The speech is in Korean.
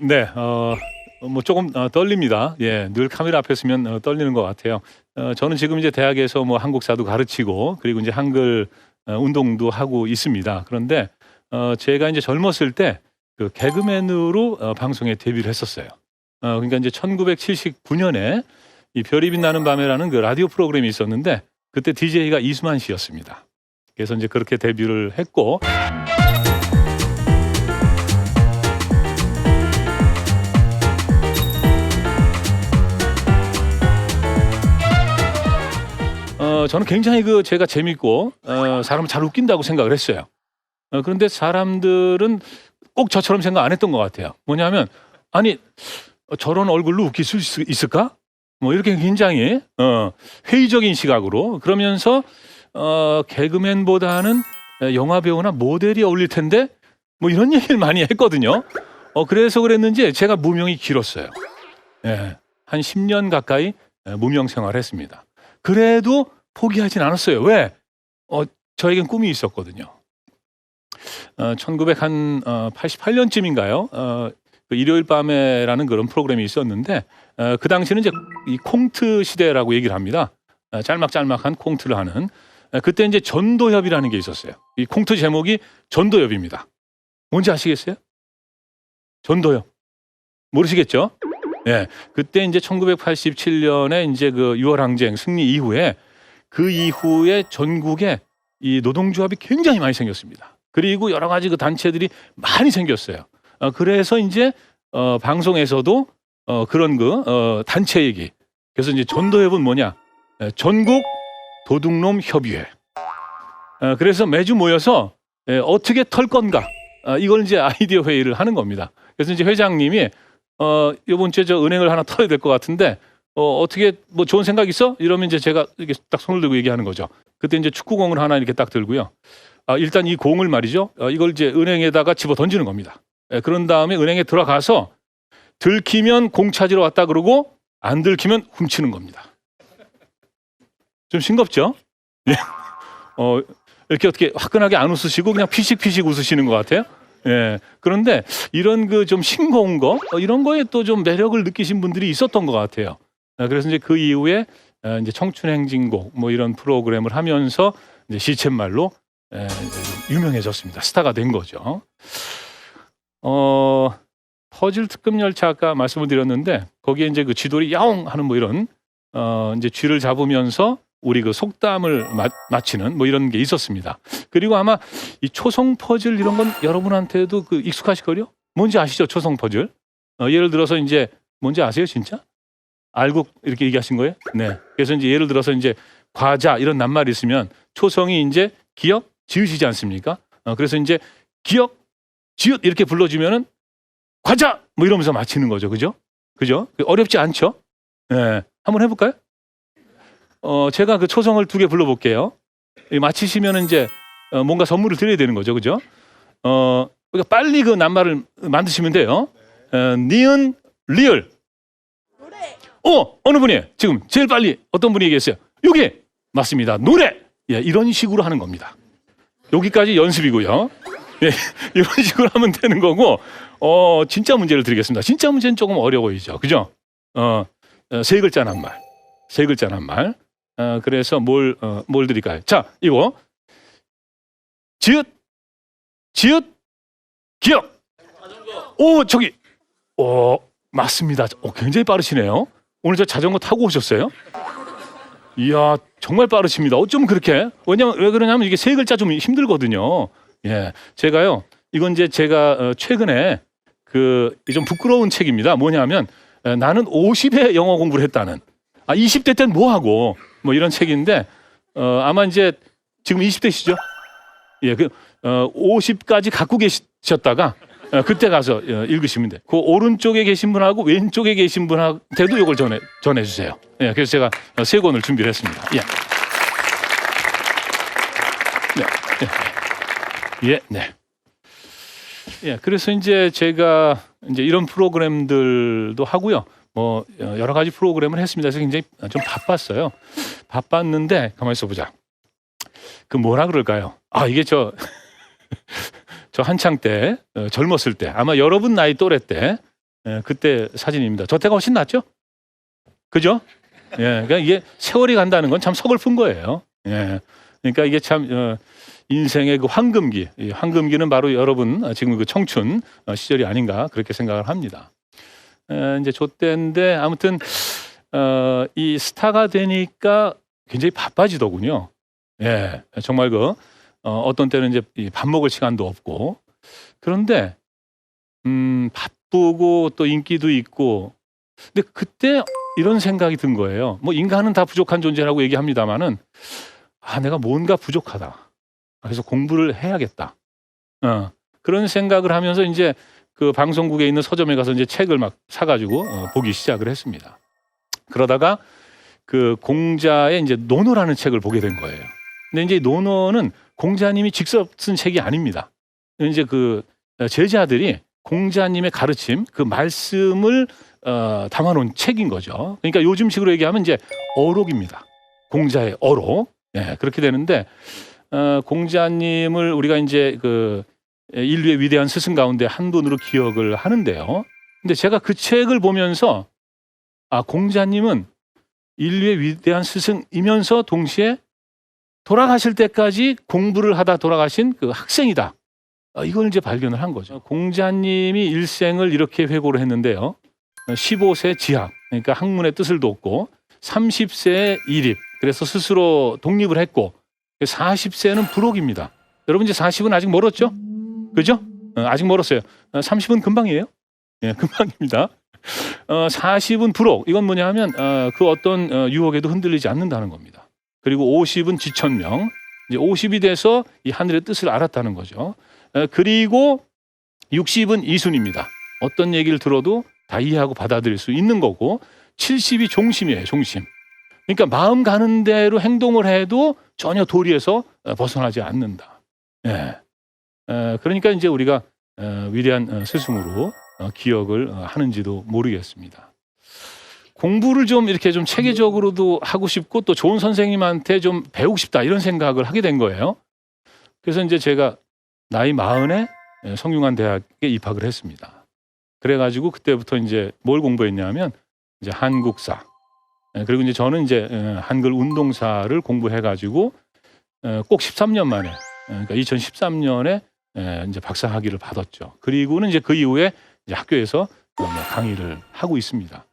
네, 어, 뭐 조금 어, 떨립니다. 예, 늘 카메라 앞에 서면 어, 떨리는 것 같아요. 어, 저는 지금 이제 대학에서 뭐 한국사도 가르치고 그리고 이제 한글 어, 운동도 하고 있습니다. 그런데 어, 제가 이제 젊었을 때 그 개그맨으로 어, 방송에 데뷔를 했었어요. 어, 그러니까 이제 1979년에 이 별이 빛나는 밤에라는 그 라디오 프로그램이 있었는데 그때 DJ가 이수만 씨였습니다. 그래서 이제 그렇게 데뷔를 했고 어, 저는 굉장히 그 제가 재밌고 어, 사람을 잘 웃긴다고 생각을 했어요. 어, 그런데 사람들은 꼭 저처럼 생각 안 했던 것 같아요. 뭐냐면 아니 어, 저런 얼굴로 웃길 수 있, 있을까? 뭐 이렇게 굉장히 어, 회의적인 시각으로 그러면서 어, 개그맨보다는 영화 배우나 모델이 어울릴 텐데 뭐 이런 얘기를 많이 했거든요. 어, 그래서 그랬는지 제가 무명이 길었어요. 예, 한 10년 가까이 예, 무명 생활을 했습니다. 그래도 포기하진 않았어요. 왜? 어, 저에겐 꿈이 있었거든요. 어, 1988년쯤인가요? 어, 그 일요일 밤에라는 그런 프로그램이 있었는데 어, 그 당시는 이제 이 콩트 시대라고 얘기를 합니다. 어, 짤막짤막한 콩트를 하는 어, 그때 이제 전도협이라는 게 있었어요. 이 콩트 제목이 전도협입니다. 뭔지 아시겠어요? 전도협 모르시겠죠? 예, 그때 이제 1987년에 이제 그 6월 항쟁 승리 이후에 그 이후에 전국에 이 노동조합이 굉장히 많이 생겼습니다. 그리고 여러 가지 그 단체들이 많이 생겼어요. 어, 그래서 이제 어, 방송에서도 어, 그런 그 어, 단체 얘기. 그래서 이제 전도협은 뭐냐? 예, 전국 도둑놈 협의회. 어, 그래서 매주 모여서 예, 어떻게 털 건가? 어, 이걸 이제 아이디어 회의를 하는 겁니다. 그래서 이제 회장님이 어, 이번 주에 저 은행을 하나 털어야 될 것 같은데 어, 어떻게 뭐 좋은 생각 있어? 이러면 이제 제가 이렇게 딱 손을 들고 얘기하는 거죠. 그때 이제 축구공을 하나 이렇게 딱 들고요. 아, 일단 이 공을 말이죠. 어, 이걸 이제 은행에다가 집어 던지는 겁니다. 예, 그런 다음에 은행에 들어가서 들키면 공 찾으러 왔다 그러고 안 들키면 훔치는 겁니다. 좀 싱겁죠? 예. 어, 이렇게 어떻게 화끈하게 안 웃으시고 그냥 피식피식 웃으시는 것 같아요. 예. 그런데 이런 그 좀 싱거운 거, 어, 이런 거에 또 좀 매력을 느끼신 분들이 있었던 것 같아요. 아, 그래서 이제 그 이후에 어, 이제 청춘 행진곡 뭐 이런 프로그램을 하면서 이제 시쳇말로 유명해졌습니다. 스타가 된 거죠. 어, 퍼즐 특급 열차 아까 말씀을 드렸는데 거기에 이제 그 쥐돌이 야옹 하는 뭐 이런 어, 이제 쥐를 잡으면서 우리 그 속담을 마, 맞히는 뭐 이런 게 있었습니다. 그리고 아마 이 초성 퍼즐 이런 건 여러분한테도 그 익숙하실 거요? 뭔지 아시죠? 초성 퍼즐. 어, 예를 들어서 이제 뭔지 아세요, 진짜? 알고 이렇게 얘기하신 거예요? 네. 그래서 이제 예를 들어서 이제 과자 이런 낱말이 있으면 초성이 이제 기억 지으시지 않습니까? 어, 그래서 이제 기억 지읒 이렇게 불러주면은 과자 뭐 이러면서 맞히는 거죠, 그죠? 그죠? 어렵지 않죠? 네. 한번 해볼까요? 어, 제가 그 초성을 두 개 불러볼게요. 이 맞히시면은 이제 어, 뭔가 선물을 드려야 되는 거죠, 그죠? 어, 그러니까 빨리 그 낱말을 만드시면 돼요. 어, 니은 리을. 어, 어느 분이 지금 제일 빨리 어떤 분이 얘기했어요? 여기 맞습니다. 노래. 예, 이런 식으로 하는 겁니다. 여기까지 연습이고요. 예, 이런 식으로 하면 되는 거고, 어, 진짜 문제를 드리겠습니다. 진짜 문제는 조금 어려워이죠. 그죠? 어, 어, 세 글자 한 말. 세 글자 한 말. 어, 그래서 뭘, 어, 뭘 드릴까요? 자, 이거. 지읒, 지읒, 기억. 오, 저기. 오, 맞습니다. 오, 굉장히 빠르시네요. 오늘 저 자전거 타고 오셨어요? 이야, 정말 빠르십니다. 어쩜 그렇게? 왜냐면, 왜 그러냐면 이게 세 글자 좀 힘들거든요. 예. 제가요, 이건 이제 제가 어, 최근에 그 좀 부끄러운 책입니다. 뭐냐면, 에, 나는 50에 영어 공부를 했다는. 아, 20대 땐 뭐 하고? 뭐 이런 책인데, 어, 아마 이제 지금 20대시죠? 예, 그, 어, 50까지 갖고 계셨다가, 어, 그때 가서 어, 읽으시면 돼. 그 오른쪽에 계신 분하고 왼쪽에 계신 분한테도 이걸 전해 전해 주세요. 예, 그래서 제가 어, 세 권을 준비를 했습니다. 예. 예, 예, 예, 네. 예, 그래서 이제 제가 이제 이런 프로그램들도 하고요. 뭐 어, 여러 가지 프로그램을 했습니다. 그래서 굉장히 좀 바빴어요. 바빴는데 가만히 있어 보자. 그 뭐라 그럴까요? 아 이게 저 저 한창 때 어, 젊었을 때 아마 여러분 나이 또래 때 예, 그때 사진입니다. 저 때가 훨씬 낫죠? 그죠? 예, 그러니까 이게 세월이 간다는 건 참 서글픈 거예요. 예, 그러니까 이게 참 어, 인생의 그 황금기, 이 황금기는 바로 여러분 어, 지금 그 청춘 어, 시절이 아닌가 그렇게 생각을 합니다. 에, 이제 저 때인데 아무튼 어, 이 스타가 되니까 굉장히 바빠지더군요. 예, 정말 그 어, 어떤 때는 이제 이밥 먹을 시간도 없고 그런데 음, 바쁘고 또 인기도 있고 근데 그때 이런 생각이 든 거예요. 뭐 인간은 다 부족한 존재라고 얘기합니다마는 아 내가 뭔가 부족하다. 그래서 공부를 해야겠다. 어, 그런 생각을 하면서 이제 그 방송국에 있는 서점에 가서 이제 책을 막 사가지고 어, 보기 시작을 했습니다. 그러다가 그 공자의 이제 논어라는 책을 보게 된 거예요. 근데 이제 이 논어는 공자님이 직접 쓴 책이 아닙니다. 이제 그 제자들이 공자님의 가르침 그 말씀을 어, 담아놓은 책인 거죠. 그러니까 요즘식으로 얘기하면 이제 어록입니다. 공자의 어록. 예, 그렇게 되는데 어, 공자님을 우리가 이제 그 인류의 위대한 스승 가운데 한 분으로 기억을 하는데요. 근데 제가 그 책을 보면서 아 공자님은 인류의 위대한 스승이면서 동시에 돌아가실 때까지 공부를 하다 돌아가신 그 학생이다. 어, 이걸 이제 발견을 한 거죠. 공자님이 일생을 이렇게 회고를 했는데요. 15세 지학, 그러니까 학문의 뜻을 뒀고 30세에 이립, 그래서 스스로 독립을 했고 40세는 부록입니다. 여러분 이제 40은 아직 멀었죠? 그죠? 어, 아직 멀었어요. 어, 30은 금방이에요. 예, 금방입니다. 어, 40은 부록. 이건 뭐냐 하면 어, 그 어떤 어, 유혹에도 흔들리지 않는다는 겁니다. 그리고 50은 지천명. 이제 50이 돼서 이 하늘의 뜻을 알았다는 거죠. 어, 그리고 60은 이순입니다. 어떤 얘기를 들어도 다 이해하고 받아들일 수 있는 거고 70이 종심이에요. 종심. 그러니까 마음 가는 대로 행동을 해도 전혀 도리에서 어, 벗어나지 않는다. 예. 어, 그러니까 이제 우리가 어, 위대한 어, 스승으로 어, 기억을 어, 하는지도 모르겠습니다. 공부를 좀 이렇게 좀 체계적으로도 하고 싶고 또 좋은 선생님한테 좀 배우고 싶다 이런 생각을 하게 된 거예요. 그래서 이제 제가 나이 마흔에 예, 성균관 대학에 입학을 했습니다. 그래가지고 그때부터 이제 뭘 공부했냐면 이제 한국사 예, 그리고 이제 저는 이제 예, 한글 운동사를 공부해가지고 어, 꼭 13년 만에 예, 그러니까 2013년에 이제 박사 학위를 받았죠. 그리고는 이제 그 이후에 이제 학교에서 어, 뭐 강의를 하고 있습니다.